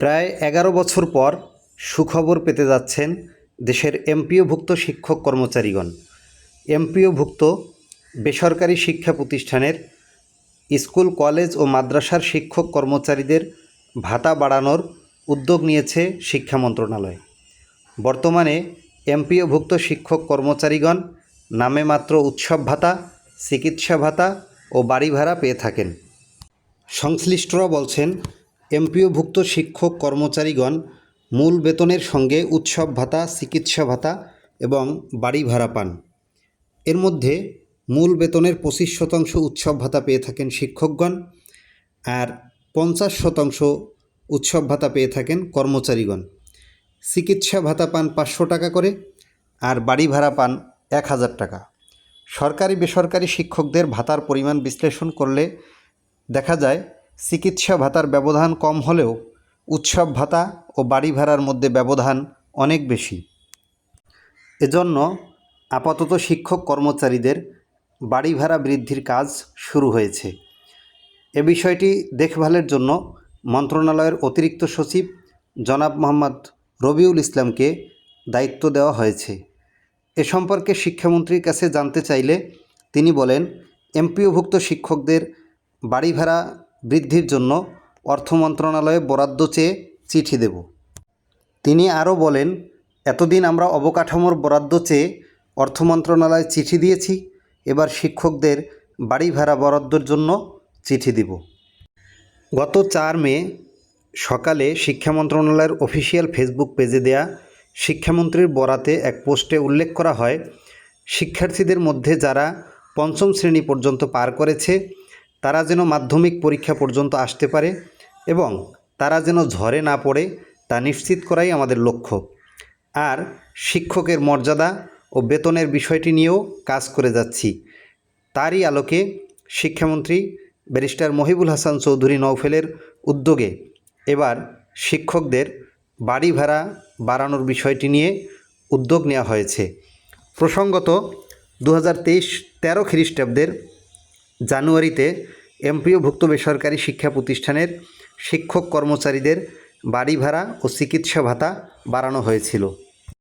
প্রায় এগারো বছর পর সুখবর পেতে যাচ্ছেন দেশের এমপিওভুক্ত শিক্ষক কর্মচারীগণ। এমপিওভুক্ত বেসরকারি শিক্ষা প্রতিষ্ঠানের স্কুল, কলেজ ও মাদ্রাসার শিক্ষক কর্মচারীদের ভাতা বাড়ানোর উদ্যোগ নিয়েছে শিক্ষা মন্ত্রণালয়। বর্তমানে এমপিওভুক্ত শিক্ষক কর্মচারীগণ নামে মাত্র উৎসব ভাতা, চিকিৎসা ভাতা ও বাড়ি ভাড়া পেয়ে থাকেন। সংশ্লিষ্টরা বলছেন এমপিওভুক্ত শিক্ষক কর্মচারীগণ মূল বেতনের সঙ্গে উৎসব ভাতা, চিকিৎসা ভাতা এবং বাড়ি ভাড়া পান। এর মধ্যে মূল বেতনের পঁচিশ শতাংশ উৎসব ভাতা পেয়ে থাকেন শিক্ষকগণ আর পঞ্চাশ শতাংশ উৎসব ভাতা পেয়ে থাকেন কর্মচারীগণ। চিকিৎসা ভাতা পান পাঁচশো টাকা করে আর বাড়ি ভাড়া পান এক হাজার টাকা। সরকারি বেসরকারি শিক্ষকদের ভাতার পরিমাণ বিশ্লেষণ করলে দেখা যায় চিকিৎসা ভাতার ব্যবধান কম হলেও উৎসব ভাতা ও বাড়ি ভাড়ার মধ্যে ব্যবধান অনেক বেশি। এজন্য আপাতত শিক্ষক কর্মচারীদের বাড়ি ভাড়া বৃদ্ধির কাজ শুরু হয়েছে। এ বিষয়টি দেখভালের জন্য মন্ত্রণালয়ের অতিরিক্ত সচিব জনাব মোহাম্মদ রবিউল ইসলামকে দায়িত্ব দেওয়া হয়েছে। এ সম্পর্কে শিক্ষামন্ত্রীর কাছে জানতে চাইলে তিনি বলেন, এমপিওভুক্ত শিক্ষকদের বাড়ি ভাড়া বৃদ্ধির জন্য অর্থ মন্ত্রণালয়ে বরাদ্দ চেয়ে চিঠি দেব। তিনি আরও বলেন, এতদিন আমরা অবকাঠামোর বরাদ্দ চেয়ে অর্থ মন্ত্রণালয়ে চিঠি দিয়েছি, এবার শিক্ষকদের বাড়ি ভাড়া বরাদ্দর জন্য চিঠি দিব। গত চার মে সকালে শিক্ষা মন্ত্রণালয়ের অফিসিয়াল ফেসবুক পেজে দেয়া শিক্ষামন্ত্রীর বরাতে এক পোস্টে উল্লেখ করা হয়, শিক্ষার্থীদের মধ্যে যারা পঞ্চম শ্রেণি পর্যন্ত পার করেছে তারা যেন মাধ্যমিক পরীক্ষা পর্যন্ত আসতে পারে এবং তারা যেন ঝরে না পড়ে, তা নিশ্চিত করাই আমাদের লক্ষ্য। আর শিক্ষকের মর্যাদা ও বেতনের বিষয়টি নিয়েও কাজ করে যাচ্ছি। তারই আলোকে শিক্ষামন্ত্রী ব্যারিস্টার মহিবুল হাসান চৌধুরী নৌফেলের উদ্যোগে এবার শিক্ষকদের বাড়ি ভাড়া বাড়ানোর বিষয়টি নিয়ে উদ্যোগ নেওয়া হয়েছে। প্রসঙ্গত দু হাজার তেইশ তেরো খ্রিস্টাব্দের জানুয়ারিতে এমপিওভুক্ত বেসরকারি শিক্ষা প্রতিষ্ঠানের শিক্ষক কর্মচারীদের বাড়ি ভাড়া ও চিকিৎসা ভাতা বাড়ানো হয়েছিল।